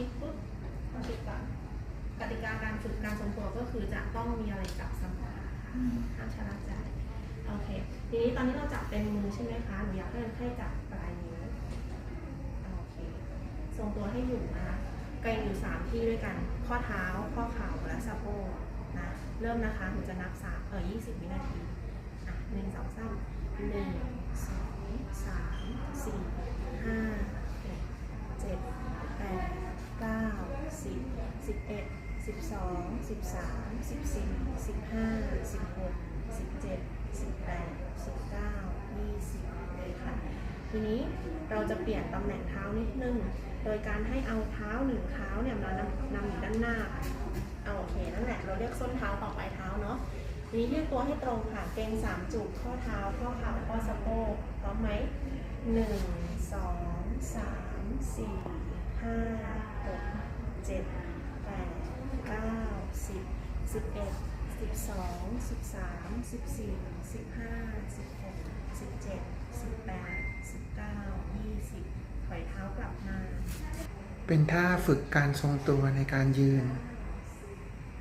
ิดปุ๊บเข้าชิดก่อนกติกาการฝึกการทรงตัวก็คือจะต้องมีอะไรจับเสมอค่ะห้ามชะล่าใจโอเค ทีนี้ตอนนี้เราจับเป็นมือใช่ไหมคะ หนูอยากให้คนไข้จับปลายนิ้ว โอเค ทรงตัวให้อยู่นะคะเกรงอยู่สามที่ด้วยกัน ข้อเท้า ข้อเข่า และสะโพกนะ เริ่มนะคะ หนูจะนับสามเออยี่สิบวินาที อะหนึ่งสองสามหนึ่งสองสามสี่ สิบสิบเอ็ดสิบสองสิบสามสิบสี่สิบห้าสิบหกสิบเจ็ดสิบแปดสิบเก้ายี่สิบเลยค่ะ ทีนี้เราจะเปลี่ยนตำแหน่งเท้านิดนึง โดยการให้เอาเท้าหนึ่งเท้าเนี่ยมานำนำอยู่ด้านหน้าเอาโอเคนั่นแหละเราเรียกส้นเท้าต่อปลายเท้าเนาะทีนี้ยืดตัวให้ตรงค่ะ เกรงสามจุดข้อเท้าข้อเข่าข้อสะโพกพร้อมไหมหนึ่งสองสามสี่ห้า จ็ดแปดเก้าสิบสิบเอ็ดสิบสองสิบสามสิบสี่สิบห้าสิบหกสิบเจ็ดสิบแปดสิบเก้ายี่สิบถอยเท้ากลับมา เป็นท่าฝึกการทรงตัวในการยืน